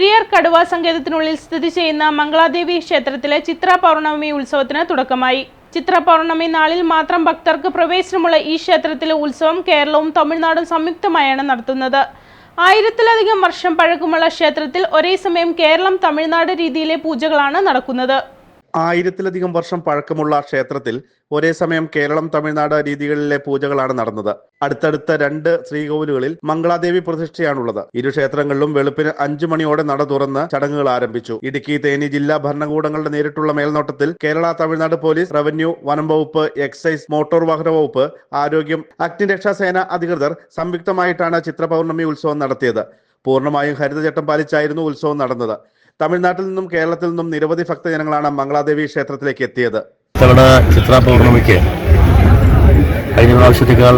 പെരിയാർ കടുവ സങ്കേതത്തിനുള്ളിൽ സ്ഥിതി ചെയ്യുന്ന മംഗളാദേവി ക്ഷേത്രത്തിലെ ചിത്ര പൗർണമി ഉത്സവത്തിന് തുടക്കമായി. ചിത്ര പൗർണമി നാളിൽ മാത്രം ഭക്തർക്ക് പ്രവേശനമുള്ള ഈ ക്ഷേത്രത്തിലെ ഉത്സവം കേരളവും തമിഴ്നാടും സംയുക്തമായാണ് നടത്തുന്നത്. ആയിരത്തിലധികം വർഷം പഴക്കമുള്ള ക്ഷേത്രത്തിൽ ഒരേ സമയം കേരളം തമിഴ്നാട് രീതിയിലെ പൂജകളാണ് നടക്കുന്നത്. ആയിരത്തിലധികം വർഷം പഴക്കമുള്ള ക്ഷേത്രത്തിൽ ഒരേ സമയം കേരളം തമിഴ്നാട് രീതികളിലെ പൂജകളാണ് നടന്നത്. അടുത്തടുത്ത രണ്ട് ശ്രീകോവിലുകളിൽ മംഗളാദേവി പ്രതിഷ്ഠയാണുള്ളത്. ഇരു ക്ഷേത്രങ്ങളിലും വെളുപ്പിന് അഞ്ചു മണിയോടെ നട തുറന്ന് ചടങ്ങുകൾ ആരംഭിച്ചു. ഇടുക്കി തേനി ജില്ലാ ഭരണകൂടങ്ങളുടെ നേരിട്ടുള്ള മേൽനോട്ടത്തിൽ കേരള തമിഴ്നാട് പോലീസ് റവന്യൂ വനം വകുപ്പ് എക്സൈസ് മോട്ടോർ വാഹന വകുപ്പ് ആരോഗ്യം അഗ്നിരക്ഷാ സേന അധികൃതർ സംയുക്തമായിട്ടാണ് ചിത്രപൗർണമി ഉത്സവം നടത്തിയത്. പൂർണമായും ഹരിതചട്ടം പാലിച്ചായിരുന്നു ഉത്സവം നടന്നത്. തമിഴ്നാട്ടിൽ നിന്നും കേരളത്തിൽ നിന്നും നിരവധി ഭക്തജനങ്ങളാണ് മംഗളാദേവി ക്ഷേത്രത്തിലേക്ക് എത്തിയത്. ഇത്തവണ ചിത്ര പൗർണമിക്ക് കഴിഞ്ഞ പ്രാവശ്യത്തേക്കാൾ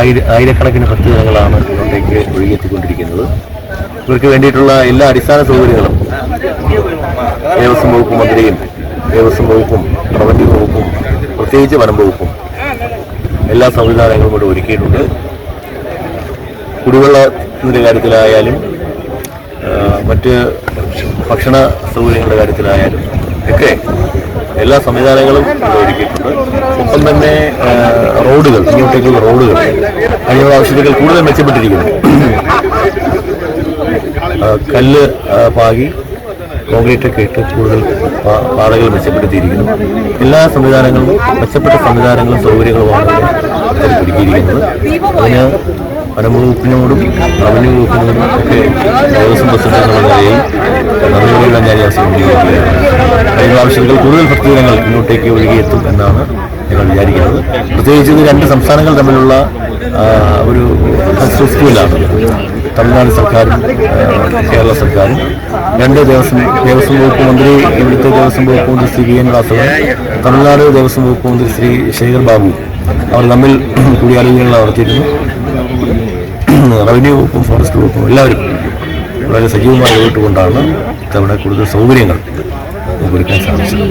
ആയിര ആയിരക്കണക്കിന് ഭക്തജനങ്ങളാണ് ഇവിടേക്ക് ഒഴുകിയെത്തിക്കൊണ്ടിരിക്കുന്നത്. ഇവർക്ക് വേണ്ടിയിട്ടുള്ള എല്ലാ അടിസ്ഥാന സൗകര്യങ്ങളും ദേവസ്വം വകുപ്പ് മന്ത്രിയും ദേവസ്വം വകുപ്പും റവന്യൂ വകുപ്പും പ്രത്യേകിച്ച് വനം വകുപ്പും എല്ലാ സംവിധാനങ്ങളും ഇവിടെ ഒരുക്കിയിട്ടുണ്ട്. കുടിവെള്ളത്തിന്റെ കാര്യത്തിലായാലും മറ്റ് ഭക്ഷണ സൗകര്യങ്ങളുടെ കാര്യത്തിലായാലും ഒക്കെ എല്ലാ സംവിധാനങ്ങളും ഒരുക്കിയിട്ടുണ്ട് ഒപ്പം തന്നെ റോഡുകൾ ഇങ്ങോട്ടേക്കുള്ള റോഡുകൾ കഴിഞ്ഞ പ്രാവശ്യത്തേക്കാൾ കൂടുതൽ മെച്ചപ്പെട്ടിരിക്കുന്നു. കല്ല് പാകി കോൺക്രീറ്റ് ഒക്കെ ഇട്ട് കൂടുതൽ പാതകൾ മെച്ചപ്പെടുത്തിയിരിക്കുന്നു. എല്ലാ സംവിധാനങ്ങളും മെച്ചപ്പെട്ട സംവിധാനങ്ങളും സൗകര്യങ്ങളുമാണ് ഇവിടെ ഒരുക്കിയിരിക്കുന്നത്. അതിന് വനംവകുപ്പിനോടും റവന്യൂ വകുപ്പിനോടും ഒക്കെ ദേവസ്വം പ്രസിഡന്റ് എന്നുള്ള നിലയിൽ നന്ദിയോടെല്ലാം ഞാൻ ഈ അവസരം കഴിഞ്ഞ ആവശ്യങ്ങൾ കൂടുതൽ പ്രത്യേകങ്ങൾ ഇങ്ങോട്ടേക്ക് ഒഴുകിയെത്തും എന്നാണ് ഞങ്ങൾ വിചാരിക്കുന്നത്. പ്രത്യേകിച്ച് രണ്ട് സംസ്ഥാനങ്ങൾ തമ്മിലുള്ള ഒരു ഫെസ്റ്റിവലാണ് തമിഴ്നാട് സർക്കാരും കേരള സർക്കാരും. രണ്ട് ദേവസ്വം ദേവസ്വം വകുപ്പ് മന്ത്രി ഇവിടുത്തെ ദേവസ്വം വകുപ്പ് മന്ത്രി ശ്രീ വി എൻ വാസവൻ തമിഴ്നാട് ദേവസ്വം വകുപ്പ് മന്ത്രി ശ്രീ ശേഖർ ബാബു. അവർ തമ്മിൽ കൂടിയാലോചനകൾ നടത്തിയിരുന്നു. റവന്യൂ വകുപ്പും ഫോറസ്റ്റ് വകുപ്പും എല്ലാവരും വളരെ സജീവമായി ഇടപെട്ടുകൊണ്ടാണ് ഇത്തവണ കൂടുതൽ സൗകര്യങ്ങൾ ഒരുക്കാൻ സാധിച്ചത്.